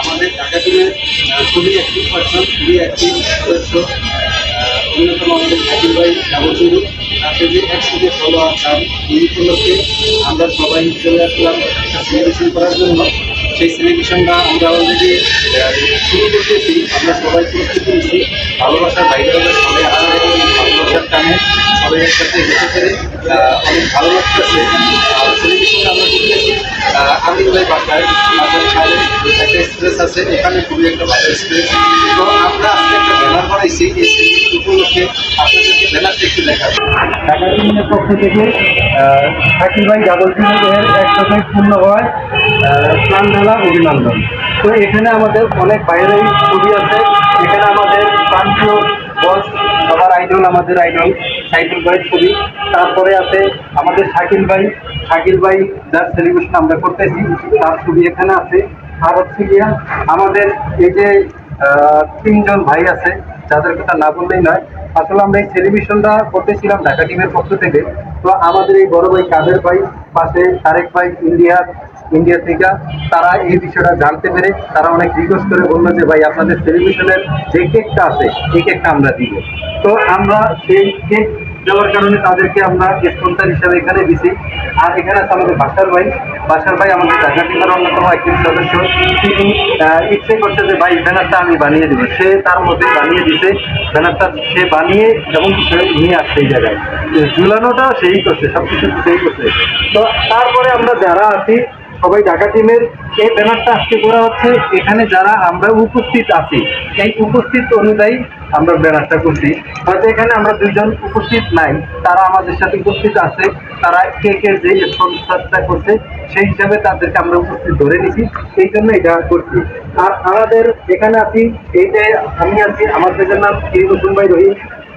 আমাদের ঢাকা টিমের খুবই অ্যাক্টিভ পার্সন খুবই অ্যাক্টিভ সদস্য অন্যতম আমাদের শাকিল ভাই যাবতীয় তাতে যে একসাথে ফলো আসাম এই উপলক্ষে আমরা সবাই চলে আসলাম একটা সেলিব্রেশন করার জন্য। সেই সেলিব্রেশনটা আমরা অলরেডি শুরু করতেছি। আমরা সবাই প্রস্তুতি নিচ্ছি ভালোবাসার বাইরে সবাই আসলে ভালোবাসার টানে সবাই একসাথে যেতে পেরে অনেক ভালো লাগতেছে আছে, এখানে খুবই একটা ভালো তো আমরা আজকে একটা ব্যানার বানাইছি, এই উপলক্ষে আপনাদেরকে ব্যানারটা একটু পক্ষ থেকে শাকিল ভাই ডাবল টিমের একসাথে পূর্ণ হয় প্রাণ ঢালা অভিনন্দন। তো এখানে আমাদের অনেক বাইরেই ছবি আছে, এখানে আমাদের প্রান্তীয় বস সবার আইডল আমাদের আইডল সাইকেল ভাইয়ের ছবি। তারপরে আছে আমাদের শাকিল ভাই। শাকিল ভাই যার সেলিব্রেশন আমরা করতেছি, তার ছবি এখানে আছে। আর হচ্ছে গিয়া আমাদের এই যে তিনজন ভাই আছে, যাদের কথা না বললেই নয়, আসলে আমরা এই সেলিব্রেশনটা করতেছিলাম ঢাকা টিমের পক্ষ থেকে। তো আমাদের এই বড় ভাই কাদের ভাই, পাশে তারেক ভাই, ইন্ডিয়ার ইন্ডিয়া থেকে তারা এই বিষয়টা জানতে পেরে তারা অনেক রিকোয়েস্ট করে বলল যে, ভাই, আপনাদের সেলিব্রেশনের যে কেকটা আছে, এই কেকটা আমরা দিব। তো আমরা সেই কেক দেওয়ার কারণে তাদেরকে আমরা স্পন্সার হিসাবে এখানে দিছি। আর এখানে আছে আমাদের বাসার ভাই। বাসার ভাই আমাদের ঢাকা টিমের অন্যতম একজন সদস্য। তিনি ইচ্ছে করছে যে, ভাই, ব্যানারটা আমি বানিয়ে দেবো। সে তার মধ্যে বানিয়ে দিছে। ব্যানারটা সে বানিয়ে এবং সে নিয়ে আসছে এই জায়গায়। ঝুলানোটা সেই করছে সব কিছু সেই করছে। তো তারপরে আমরা যারা আছি সবাই ঢাকা টিমের এই ব্যানারটা আজকে করা হচ্ছে। এখানে যারা আমরা উপস্থিত আছি এই উপস্থিত অনুযায়ী আমরা ব্যানারটা করছি। হয়তো এখানে আমরা দুইজন উপস্থিত নাই, তারা আমাদের সাথে উপস্থিত আছে। তারা কে কে যে স্পন্সারটা করছে, সেই হিসাবে তাদেরকে আমরা উপস্থিত ধরে নিছি। এই জন্য এটা করছি। আর আমাদের এখানে আছি, এই যে আমি আছি আমাদের নাম কিরিমুসুম ভাই রহিম,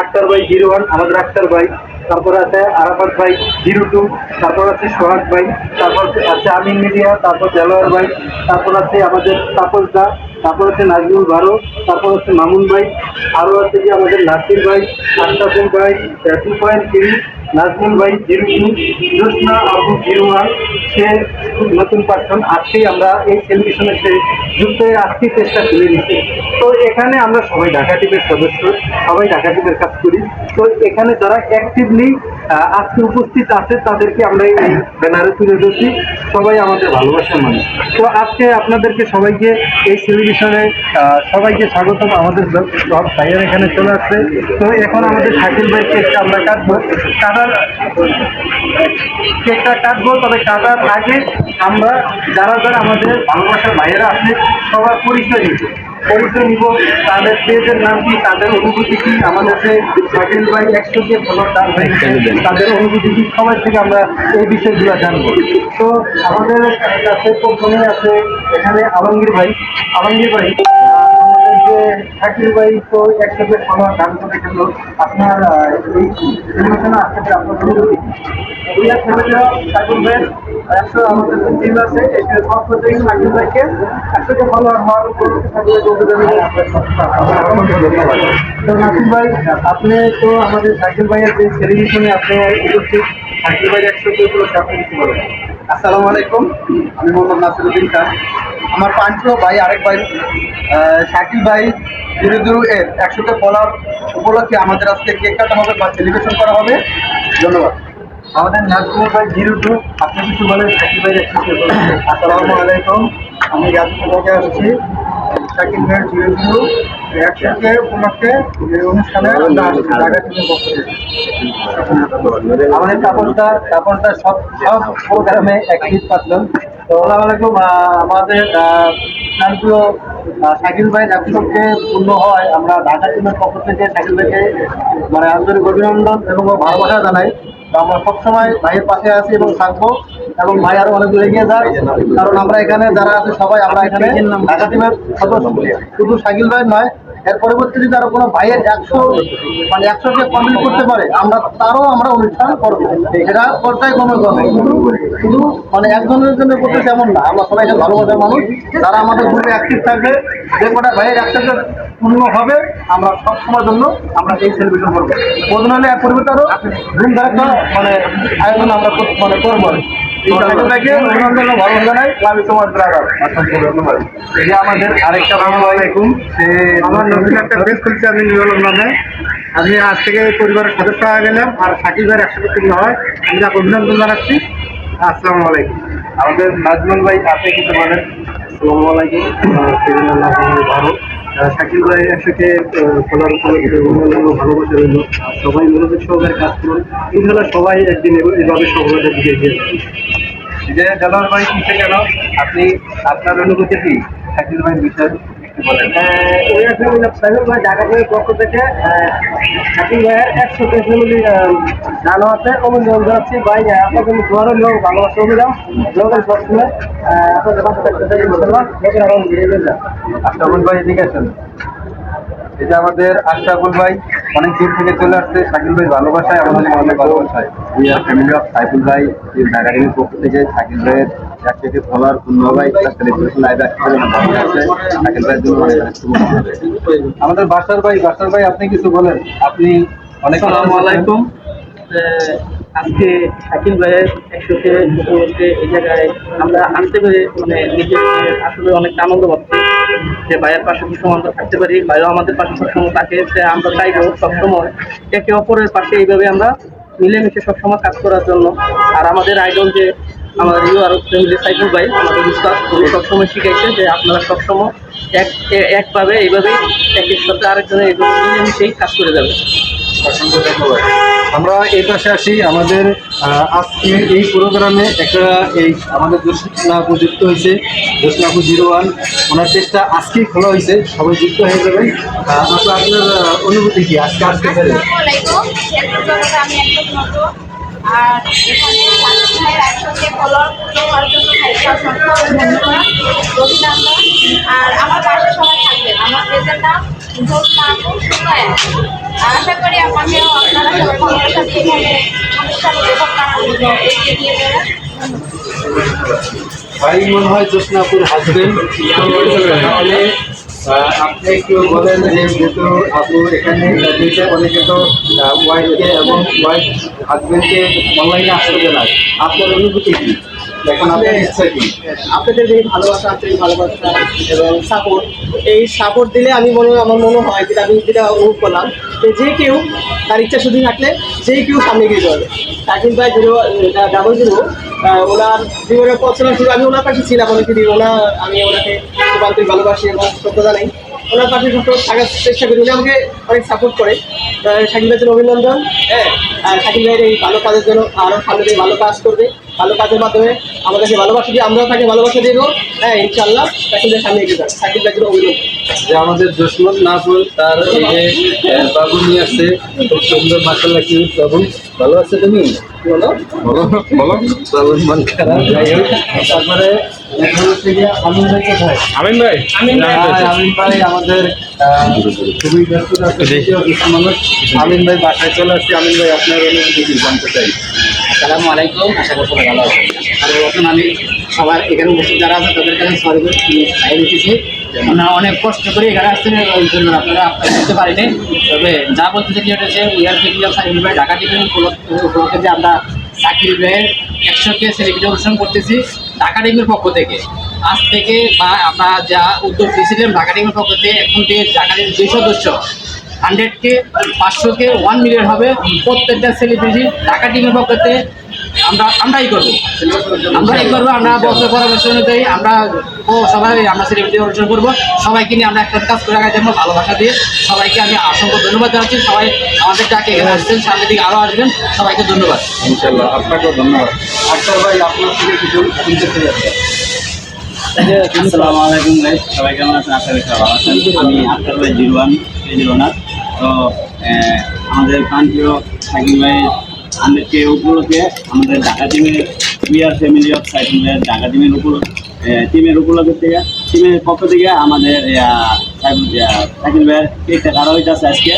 আক্তার ভাই জিরো ওয়ান, আমাদের আক্তার ভাই। তারপর আছে আরাফাত ভাই জিরো টু তারপর আছে সোহাগ ভাই, তারপর আছে আমিন মিডিয়া, তারপর দেলোয়ার ভাই, তারপর আছে আমাদের তাপস দা তারপর আছে নাজমুল ভারো তারপর আছে মামুন ভাই আরও আছে যে আমাদের নাসির ভাই আশরাফুল ভাই টু পয়েন্ট থ্রি নাজমুল ভাই জিরো টু আবু জিরো সে খুব নতুন পার্সন আজকেই আমরা এই সেলিব্রেশনে সে যুক্ত হয়ে আজকেই চেষ্টা তুলে নিচ্ছি। তো এখানে আমরা সবাই ঢাকা টিমের সদস্য, সবাই ঢাকা টিমের কাজ করি। তো এখানে যারা অ্যাক্টিভলি আজকে উপস্থিত আছে, তাদেরকে আমরা এই ব্যানারে তুলে ধরছি। সবাই আমাদের ভালোবাসার মানুষ। তো আজকে আপনাদেরকে সবাইকে এই সেলিব্রেশনে সবাইকে স্বাগতম। আমাদের সব- ভাইয়ের এখানে চলে আসছে। তো এখন আমাদের শাকিল ভাই কেকটা আমরা কাটবো। কাটার কেকটা কাটবো, তবে কাটার আগে আমরা, যারা যারা আমাদের ভালোবাসার ভাইয়েরা আছে, সবার পরিচয় নিব পরিচয় নিব তাদের পেজের নাম কি, তাদের অনুভূতি কি, আমাদের যে শাকিল ভাই একশো যে ফলো তার ভাই, তাদের অনুভূতি কি, সবাই থেকে আমরা এই বিষয়গুলো জানব। তো আমাদের কাছে প্রথমে আছে, এখানে আলমগীর ভাই আলমগীর ভাই যে ভাই তো করে আপনার এই আসতে আপনার ভাইয়ের হওয়ার আপনি তো আমাদের শাকিল ভাইয়ের যে টেলিভিশনে আপনি উপস্থিত শাকিল ভাইয়ের একশোকে আপনি কিছু বলেন আসসালামু আলাইকুম, আমি মোহাম্মদ নাসিরুদ্দিন খান। আমার পাঁচশো ভাই, আরেক ভাই শাকিল ভাই জিরো জিরো এর একশোকে ফলার উপলক্ষে আমাদের আজকে কেক কাটা হবে বা সেলিব্রেশন করা হবে। ধন্যবাদ। আমাদের নাজমুল ভাই জিরো টু, আপনি কিছু শাকিল ভাইয়ের একশোকে আসসালামু আলাইকুম, আমি গাজীপুর থেকে আসছি। শাকিল ভাইয়ের জিরো উপলক্ষে এই অনুষ্ঠানে আমাদের কাপড়টা কাপড়টা সব সব প্রোগ্রামে আসসালামু আলাইকুম আমাদের শাকিল ভাই একশোকে পূর্ণ হয় আমরা ঢাকা টিমের পক্ষ থেকে শাকিল ভাইকে মানে আন্তরিক অভিনন্দন এবং ভালোবাসা জানাই। আমরা সবসময় ভাইয়ের পাশে আছি এবং থাকব এবং ভাই আরও অনেক দূর এগিয়ে যায় কারণ আমরা এখানে যারা আছে সবাই আমরা এখানে ঢাকা টিমের সদস্য। শুধু শাকিল ভাই নয়, এর পরবর্তী যদি আরও কোনো ভাইয়ের একশো মানে একশোকে কমপ্লিট করতে পারে, আমরা তারও আমরা অনুষ্ঠান করব। এটা পর্যায়ে কমে কমে শুধু মানে একজনের জন্য করতেছে এমন না, আমরা সবাই ভালোবাসার মানুষ। যারা আমাদের গ্রুপে অ্যাক্টিভ থাকবে, যে কটা ভাইয়ের একসাথে পূর্ণ হবে আমরা সব সময়ের জন্য আমরা এই সেলিব্রেশন করব। প্রয়োজন হলে এক পরিবর্তে আরও মানে আয়োজন আমরা মানে করব আমাদের আরেকটা আলাইকুম আমার নতুন একটা প্রেস খুলছে আমি নিরলম নামে। আমি আজ থেকে পরিবারের সদস্য হয়ে গেলাম আর ভাইয়ের একসাথে তুমি হয়। আমি তাকে অভিনন্দন জানাচ্ছি। আসসালামু আলাইকুম আমাদের নাজমুল ভাই আপনি কিছু বলেন? আসসালামু আলাইকুম শাকিল ভাই একসাথে খোলার ও ভালোবাসা রইল, সবাই মনোযোগ সহকারে কাজ করুন। ইনশাল্লাহ সবাই একদিন এভাবে- সফলতা দিকে এগিয়ে যে জালাল ভাই, কিসে কেন? আপনি আপনার অনুভূতি কি? শাকিল ভাইয়ের বিষয়ে ঢাকা থেকে পক্ষ থেকে শাকিল ভাইয়ের একশো ফ্যামিলি জানো আছে। অভিনন্দন জানাচ্ছি ভাই আপনার জন্য দোয়ার লোক ভালোবাসা অভিযান লোকের সবসময়। আপনাদের পাশে থাকতে চাই ইনশাল্লাহ লোকের আশরাফুল ভাই এদিকে আসেন। যে আমাদের আশরাফুল ভাই অনেক দূর থেকে চলে আসছে। শাকিল ভাই ভালোবাসায় আমাদের অনেক ভালোবাসায়। We are family of Saiful ভাই ঢাকাডিমের পক্ষ থেকে শাকিল ভাইয়ের এক থেকে পূর্ণ ভাই সেলিব্রেশন লাইভ আসছে শাকিল ভাইয়ের জন্য অনেক অনেক শুভকামনা। আমাদের বাসার ভাই বাসার ভাই আপনি কিছু বলেন। আপনি অনেক আসসালামু আলাইকুম। আজকে শাকিল ভাইয়ের একশোতে উপলক্ষে এই জায়গায় আমরা আনতে পেরে মানে নিজের আসলে অনেক আনন্দ পাচ্ছি। যে ভাইয়ের পাশে সবসময় আমরা থাকতে পারি, ভাইও আমাদের পাশে সবসময় থাকে যে আমরা চাইব সবসময় একে অপরের পাশে এইভাবে আমরা মিলেমিশে সবসময় কাজ করার জন্য। আর আমাদের আইডল যে আমাদের ইউ আর ফ্যামিলি সাইকেল ভাই, আমাদের উস্তাদ, উনি সবসময় শিখাইছে যে আপনারা সবসময় এক একভাবে এইভাবেই একের সাথে আরেকজনের এইভাবে মিলেমিশেই কাজ করে যাবে অসংখ্য ধন্যবাদ আমরা এই পাশে আসি আমাদের আজকে এই প্রোগ্রামে একটা এই আমাদের জোসনাপু যুক্ত হয়েছে জোসনাপু জিরো ওয়ান। ওনার চেষ্টা আজকেই খোলা হয়েছে সবাই যুক্ত হয়ে আহ, আপনার অনুভূতি কি আজকে আসতে পেরে আর আমার পাশে সবাই থাকবেন। আমার পেজের নাম আশা করি আমাকেও ভাই, মনে হয় জোসনাপুর হাজবেন্ড তাহলে আপনি একটু বলেন যে যেহেতু আপু এখানে দিয়েছে অনেকে তো ওয়াইফকে এবং ওয়াইফ হাজবেন্ডকে অনলাইনে আসতে দেয় আপনার অনুভূতি কি? এখন কি? আপনাদের যে ভালোবাসা এই ভালোবাসা এবং সাপোর্ট এই সাপোর্ট দিলে আমি মনে আমার মনে হয় যেটা আমি যেটা অনুভব করলাম যে যে কেউ তার ইচ্ছা শুধু থাকলে যে কেউ সামনে এগিয়ে যাবে। শাকিল ভাই জিরো ডাবল জিরো ওনার জীবনের পছন্দ শুরু আমি ওনার পাশে ছিলাম অনেক দিন ওনার আমি ওনাকে খুব আন্তরিক ভালোবাসি এবং সত্য জানাই। ওনার পাশে সবসময় থাকার চেষ্টা করি উনি আমাকে অনেক সাপোর্ট করে। শাকিল ভাইয়ের অভিনন্দন। হ্যাঁ আর শাকিল ভাইয়ের এই ভালো কাজের জন্য আরও সামনে ভালো কাজ করবে। ভালো কাজের মাধ্যমে আমাদেরকে ভালোবাসা দিয়ে আমরাও তাকে ভালোবাসা দেবো হ্যাঁ ইনশাল্লাহ ভাই সামনে এগিয়ে যাবে শাকিল ভাইয়ের জন্য অভিনন্দন যে আমাদের জসমত নাফুল তার এই যে বাবু নিয়ে আসছে খুব সুন্দর মাসাল্লাহ কি বাবু। ভালো আছে তুমি? বলো। বলো বলো। বাবুর মন খারাপ। যাই হোক তারপরে আমিন ভাই কোথায়? আমিন ভাই? আমিন ভাই। আমিন ভাই। আমাদের খুবই ব্যস্ত আছে মানুষ। আমিন ভাই বাসায় চলে আসছে। আমিন ভাই আপনার অনুভূতি জানতে চাই। আসসালামু আলাইকুম, আশা করি সবাই ভালো আছেন। আর এখন আমি সবার এখানে উপস্থিত যারা আছে তাদের কাছে সরি খাই দিতেছি ওনারা অনেক কষ্ট করে এখানে আসছেন আপনারা আপনারা বুঝতে পারিনি। তবে যা বলতে যেটা হচ্ছে ইয়ার অফ সাকিব ভাই ঢাকা টিভি উপলক্ষে যে আমরা সাকিব ভাইয়ের একশোকে সেলিব্রেটি অনুষ্ঠান করতেছি ঢাকা টিভির পক্ষ থেকে। আজ থেকে বা আমরা যা উদ্যোগ দিয়েছিলাম ঢাকা টিভির পক্ষ থেকে, এখন থেকে ঢাকা টিভির দুই সদস্য। হান্ড্রেড কে পাঁচশো কে ওয়ান মিলিয়ন হবে। প্রত্যেকটা সেলিব্রিটি ঢাকা টিমের পক্ষতে আমরা আমরাই করব। আমরাই করব আমরা বছর পরামর্শ অনুযায়ী আমরা ও সবাই আমরা সেলিব্রিটি অনুষ্ঠান করব। সবাইকে নিয়ে আমরা একটা কাজ করে রাখার জন্য ভালোবাসা দিয়ে। সবাইকে আমি অসংখ্য ধন্যবাদ জানাচ্ছি। সবাই আমাদের ডাকে এখানে আসছেন সামনে দিকে আরও আসবেন। সবাইকে ধন্যবাদ। ইনশাল্লাহ আপনাকেও ধন্যবাদ। আক্তার ভাই আপনার থেকে কিছু। আসসালামু আলাইকুম গাইস সবাই কেমন আছেন? আশা করি ভালো আছেন। আমি আক্তার ভাই জিরওয়ান। জিরোনার তো আমাদের প্রান্তীয় সাকিব ভাই আমাদেরকে উপলক্ষে আমাদের ঢাকা টিমের বিআর ফ্যামিলি অফ সাইকেল ভাইয়ের ঢাকা টিমের উপলক্ষে টিমের উপলক্ষে থেকে, টিমের পক্ষ থেকে আমাদের সাইকেল ভাইয়ের কেকটা কাটা হইতেছে আজকে।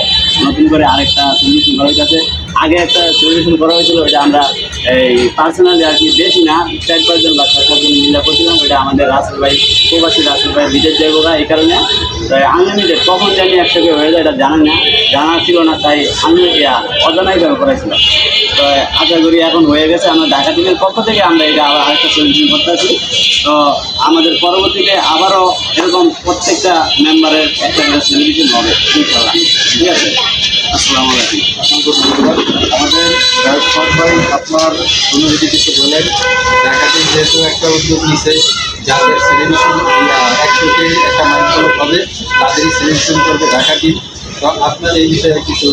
নতুন করে আরেকটা সেলিব্রেশন করা হইতেছে। আগে একটা সেলিব্রেশন করা হয়েছিল ওইটা আমরা এই পার্সোনালি আর কি বেশি না চার পাঁচজন বা ছয় সাতজন মিলে করছিলাম ওইটা আমাদের রাসেল ভাই প্রবাসী রাসেল ভাই বিদেশ যাইবো গা, এই কারণে। আনলিমিটেড কখন জানি একসাথে হয়ে যায় এটা জানা না জানা ছিল না তাই আমি অজানাই ভাবে করাইছিলাম তো আশা করি এখন হয়ে গেছে আমরা ঢাকা টিমের পক্ষ থেকে আমরা এটা আবার আরেকটা সলিউশন করতে আছি। তো আমাদের পরবর্তীতে আবারও এরকম প্রত্যেকটা মেম্বারের একটা করে সেলিব্রেশন হবে ঠিক আছে? আসসালামু আলাইকুম। অসংখ্য ধন্যবাদ আমাদের ভাই আপনার অনুভূতি কিছু বলেন? ঢাকাতে যেহেতু একটা উদ্যোগ নিছে যাদের একটা হবে তাদেরই সেলিব্রেশন করবে ঢাকা টিম তো আপনার এই বিষয়ে কিছু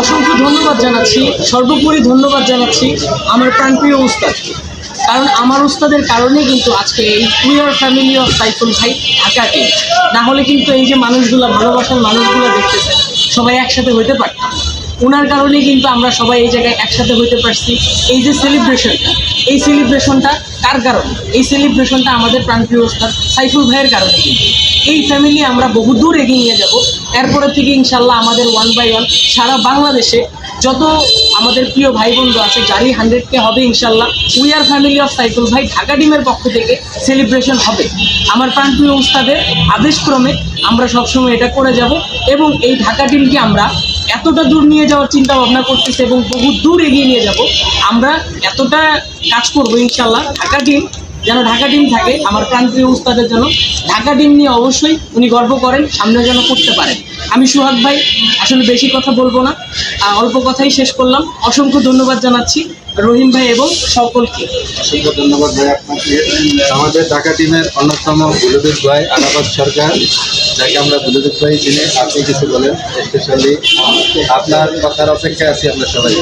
অসংখ্য ধন্যবাদ জানাচ্ছি। সর্বোপরি ধন্যবাদ জানাচ্ছি আমার প্রাণপ্রিয় উস্তাদকে। কারণ আমার উস্তাদের কারণেই কিন্তু আজকে এই কুইয়ার ফ্যামিলি অফ সাইফুল ভাই ঢাকাকে না হলে কিন্তু এই যে মানুষগুলো, ভালোবাসার মানুষগুলো দেখতেছে সবাই একসাথে হইতে পারতাম ওনার কারণে কিন্তু আমরা সবাই এই জায়গায় একসাথে হইতে পারছি। এই যে সেলিব্রেশনটা এই সেলিব্রেশনটা কার কারণে? এই সেলিব্রেশনটা আমাদের প্রাণপ্রিয় ওস্তাদ সাইফুল ভাইয়ের কারণে কিন্তু। এই ফ্যামিলি আমরা বহু দূর এগিয়ে নিয়ে যাব। এরপরে থেকে ইনশাল্লাহ আমাদের ওয়ান বাই ওয়ান সারা বাংলাদেশে যত আমাদের প্রিয় ভাই বন্ধু আছে, যারই হান্ড্রেড কে হবে ইনশাল্লাহ। We are family of Saiful ভাই, ঢাকা ডিমের পক্ষ থেকে সেলিব্রেশন হবে। আমার প্রাণপ্রিয় উস্তাদের আদেশক্রমে আমরা সবসময় এটা করে যাব এবং এই ঢাকা টিমকে আমরা এতটা দূর নিয়ে যাওয়ার চিন্তা ভাবনা করতেছি এবং বহু দূর এগিয়ে নিয়ে যাব। আমরা এতটা কাজ করব ইনশাল্লাহ, ঢাকা টিম যেন ঢাকা টিম থাকে, আমার প্রান্তীয় উস্তাদের জন্য। ঢাকা টিম নিয়ে অবশ্যই উনি গর্ব করেন, সামনে যেন করতে পারেন। আমি সুহাগ ভাই, আসলে বেশি কথা বলব না অল্প কথাই শেষ করলাম। অসংখ্য ধন্যবাদ জানাচ্ছি। রহিম ভাই এবং সকলকে। অসংখ্য ধন্যবাদ ভাই আপনাকে। আমাদের ঢাকা টিমের অন্যতম বুলুদুর ভাই আরাবাদ সরকার যাকে আমরা বুলুদুর ভাই চিনি। আপনি কিছু বলেন স্পেশালি আপনার কথার অপেক্ষায় আছি আমরা সবাই।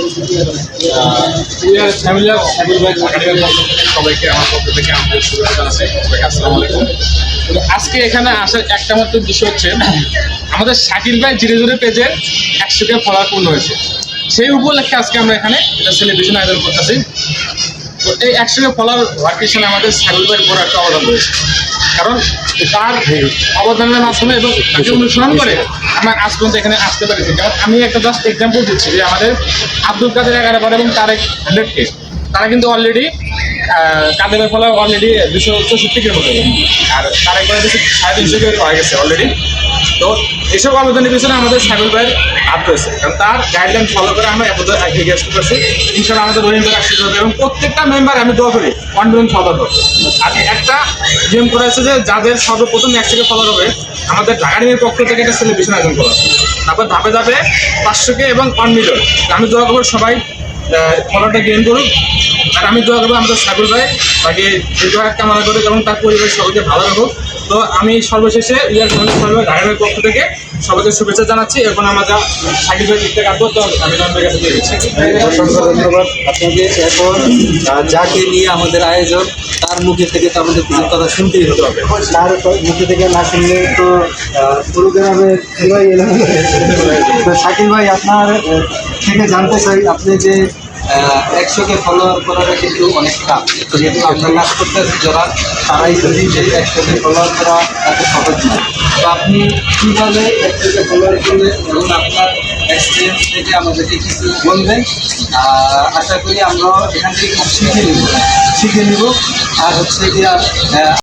সবাইকে আমার পক্ষ থেকে আমাদের শুভেচ্ছা জানাচ্ছি। আসসালামু আলাইকুম। আজকে এখানে আসার একটা মাত্র বিষয় হচ্ছে আমাদের শাকিল ভাই ধীরে ধীরে পেজে একশো কে ফলোয়ার পূর্ণ হয়েছে। সেই উপলক্ষে আজকে আমরা এখানে এটা সেলিব্রেশন আয়োজন করতেছি। তো এই একসঙ্গে ফলার পিছনে আমাদের ভাইয়ের বড় একটা অবদান রয়েছে। কারণ তার অবদানের মাধ্যমে এবং তাকে অনুসরণ করে আমার আজ পর্যন্ত এখানে আসতে পেরেছি কারণ আমি একটা জাস্ট এক্সাম্পল দিচ্ছি যে আমাদের আব্দুল কাদের এগারোবার এবং তার তারেক হান্ড্রেডকে তারা কিন্তু অলরেডি কাদের ফলে অলরেডি দুশো চৌষট্টি মতো আর তারেক ভাই দুশো সাড়ে তিনশো কে হয়ে গেছে অলরেডি তো এসব আবেদনের পিছনে আমাদের সাইবুল ভাইয়ের হাত রয়েছে। কারণ তার গাইডলাইন ফলো করে আমরা এত এগিয়ে আসতে পারছি। ইনশাল্লাহ আমাদের ভাই আসতে হবে এবং প্রত্যেকটা মেম্বার আমি দোয়া করি কনফিডেন্স ফলো করব আর একটা গেম করা হয়েছে যে যাদের সর্বপ্রথম এক থেকে ফলো হবে আমাদের ঢাকা পক্ষ থেকে একটা সেলিব্রেশন আয়োজন করা। তারপর ধাপে ধাপে পাঁচশোকে এবং মিলিয়ন আমি দোয়া করব সবাই ফলোটা গেইন করুক। আর আমি দোয়া করব আমাদের সাগর ভাই, তাকে দোয়া কামনা করুক এবং তার পরিবার সবাইকে ভালো রাখুক। তো আমি সর্বশেষে ইয়ার সর্বে ঢাকার পক্ষ থেকে। সবাইকে শুভেচ্ছা জানাচ্ছি। এবং আমরা সাকিব ভাই দিকটা কাটবো তো আমি রহমের কাছে অসংখ্য ধন্যবাদ আপনাকে। এখন যাকে নিয়ে আমাদের আয়োজন তার মুখে থেকে তো আমাদের কিছু কথা শুনতেই হতে হবে। তার মুখে থেকে না শুনলে তো পুরো গ্রামে তো শাকিল ভাই আপনার থেকে জানতে চাই আপনি যে একশোকে ফলোয়ার করাটা কিন্তু অনেক টাফ যেহেতু আমরা কাজ করতেছি যারা, তারাই যদি যে একশোকে ফলোয়ার করা এত সহজ না তো আপনি কীভাবে একশোকে ফলোয়ার করলেন এবং আপনার এক্সপিরিয়েন্স থেকে আমাদেরকে কিছু বলবেন? আশা করি আমরা এখান থেকে শিখে নিব। শিখে নিব। আর হচ্ছে গিয়া